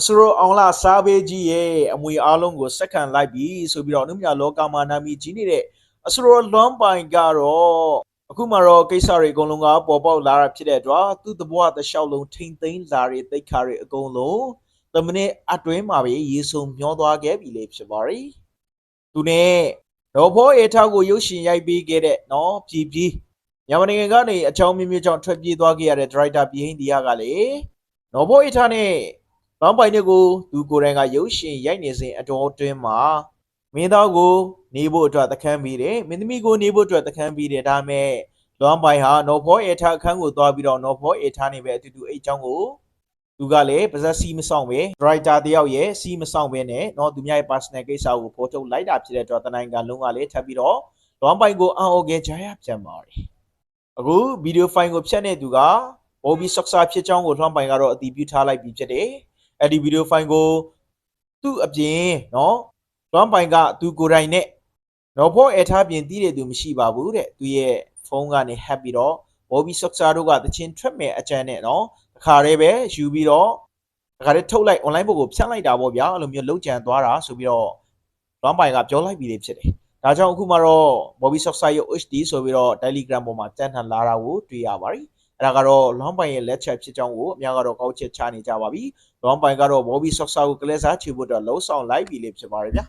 အစရောအောင်လာစားဘေးကြီးရဲ့အမွေအားလုံးကိုစက္ကန့်လိုက်ပြီဆိုပြီးတော့အနုမြလောကမှာနာမည်ကြီးနေတဲ့အစရောလွမ်းပိုင်ကတော့အခုမှတော့ကိစ္စတွေအကုန်လုံးကပေါ်ပေါက်လာတာဖြစ်တဲ့အတွက်သူ့တဘွားတစ်လျှောက်လုံးထိမ့်သိမ်းလာတဲ့တိတ်ခါတွေအကုန်လုံးတမနစ်အတွင်းမှာပဲရေဆုံမျောသွားခဲ့ပြီလေဖြစ်ပါရီသူနဲ့တော့ဘောအေထောက်ကိုရုပ်ရှင်ရိုက်ပေးခဲ့တဲ့နော်ပြည်ပြည်မြန်မာနိုင်ငံကနေအချောင်းမျိုးမျိုးကြောင့်ထွက်ပြေးသွားခဲ့ရတဲ့ဒရိုက်တာပြည်ဟင်းဒီယာကလေနော်ဘောအေထားနဲ့။ ဘောင်းပိုင်တွေကိုသူကိုယ်တိုင်ကရုပ်ရှင်ရိုက်နေစဉ်အတော်အတွင်းမှာမင်းသားကိုနေဖို့အတွက်တခန်းပြီးတယ်။မင်းသမီးကိုနေဖို့အတွက်တခန်းပြီးတယ်။ဒါပေမဲ့လွမ်းပိုင်ဟာနော်ဖောအေထားအခန်းကိုသွားပြီးတော့နော်ဖောအေထားနေပဲအတူတူအိတ်ချောင်းကိုသူကလည်းပါဇက်စီမဆောင်ပဲဒရိုက်တာတယောက်ရဲ့စီမဆောင်ပဲနဲ့နော်သူများရဲ့ personal ကိစ္စကိုဖော်ထုတ်လိုက်တာဖြစ်တဲ့အတွက်တနိုင်ကလုံးကလည်းထပ်ပြီးတော့လွမ်းပိုင်ကိုအံ့ဩခဲ့ကြရပြန်ပါတယ်။အခုဗီဒီယိုဖိုင်ကိုဖြတ်နေသူကဘော်ဘီဆော့ဆာဖြစ်ကြောင်းကိုလွမ်းပိုင်ကတော့အတည်ပြုထားလိုက်ပြီးဖြစ်တယ်။ အဲ့ဒီဗီဒီယိုဖိုင်ကိုသူ့အပြင်နော်လွမ်းပိုင်ကသူကိုယ်တိုင်နဲ့နော်ဖို့အထားပြင်တီးတဲ့သူမရှိပါဘူးတဲ့သူရဲ့ဖုန်းကနေဟက်ပြီးတော့ဘော်ဘီဆော့ဆာတို့ကတချင်းထွက်မယ်အကြံနဲ့နော်တခါတည်းပဲယူပြီးတော့တခါတည်းထုတ်လိုက် online ဘုတ်ကိုဖြန့်လိုက်တာပေါ့ဗျာအဲ့လိုမျိုးလုံခြံသွားတာဆိုပြီးတော့လွမ်းပိုင်ကပြောလိုက်ပြီးလေဖြစ်တယ်ဒါကြောင့်အခုမှတော့ Bobby Soft Side ရဲ့ HD ဆိုပြီးတော့ Telegram ပေါ်မှာတန်ထန်လာတာကိုတွေ့ရပါတယ် အဲ့ဒါကတော့လွမ်းပိုင်ရဲ့လက်ချက်ဖြစ်ကြောင်းကိုအများကတော့ကောက်ချက်ချနေကြပါပြီလွန်ပိုင်ကတော့ဘော်ဘီဆော့ဆာကိုကလဲစားချေဖို့အတွက်လှုံ့ဆော်လိုက်ပြီလေဖြစ်ပါတယ်ဗျာ